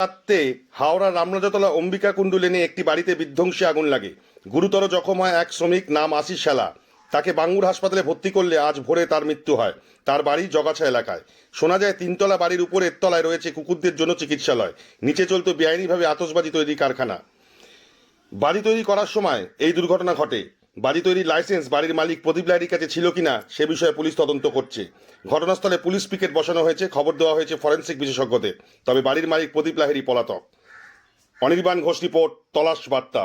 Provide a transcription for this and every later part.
রাতে হাওড়া রামরাজতলা অম্বিকা কুণ্ডু লেনে একটি বাড়িতে বিধ্বংসী আগুন লাগে। গুরুতর জখম হয় এক শ্রমিক, নাম আশিস শালা। তাকে বাঙ্গুর হাসপাতালে ভর্তি করলে আজ ভোরে তার মৃত্যু হয়। তার বাড়ি জগাছা এলাকায়। শোনা যায়, তিনতলা বাড়ির উপরের তলায় রয়েছে কুকুরদের জন্য চিকিৎসালয়। নিচে চলতো বেআইনিভাবে আতসবাজি তৈরি কারখানা। বাড়ি তৈরি করার সময় এই দুর্ঘটনা ঘটে। বাড়ি তৈরির লাইসেন্স বাড়ির মালিক প্রদীপ লাইরির কাছে ছিল কিনা সে বিষয়ে পুলিশ তদন্ত করছে। ঘটনাস্থলে পুলিশ পিকেট বসানো হয়েছে, খবর দেওয়া হয়েছে ফরেন্সিক বিশেষজ্ঞদের। তবে বাড়ির মালিক প্রদীপ লাহেরি পলাতক। অনির্বাণ ঘোষ রিপোর্ট, তলাশ বার্তা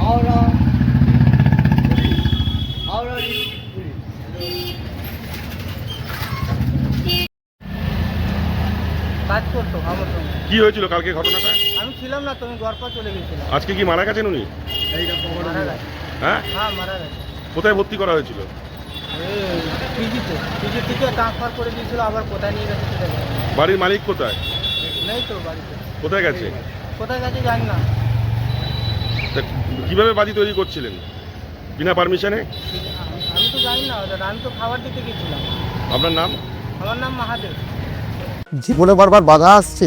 হাওড়া হাওড়া কাজ করতো আমার সঙ্গে কি হয়েছিল কালকে ঘটনাটা? আমি ছিলাম না তুমি গড়পা চলে গেছিলাম আজকে কি মারা গেছেন উনি? মারা গেছে। হ্যাঁ? হ্যাঁ মারা গেছে। কোথায় ভর্তি করা হয়েছিল? এই পিজিতে। পিজি থেকে ট্রান্সফার করে দিয়েছিল আবার কোথায় নিয়ে গেছে সেটা জানি না। বাড়ির মালিক কোথায়? নেই তো বাড়িতে। কোথায় গেছে? কোথায় গেছে জানি না। তা কীভাবে বাজি তৈরি করছিলেন? বিনা পারমিশনে? আমি তো জানি না ওটা আমি তো খাবার দিতে গেছিলাম। আপনার নাম? আমার নাম মাহাদেব। জীবনে বারবার বাধা আসছে।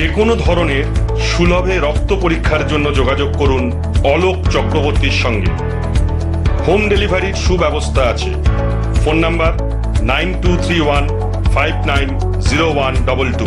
যে কোনো ধরনের সুলভে রক্ত পরীক্ষার জন্য যোগাযোগ করুন অলোক চক্রবর্তীর সঙ্গে। হোম ডেলিভারির সুব্যবস্থা আছে। Phone number nine two three one five nine zero one double two.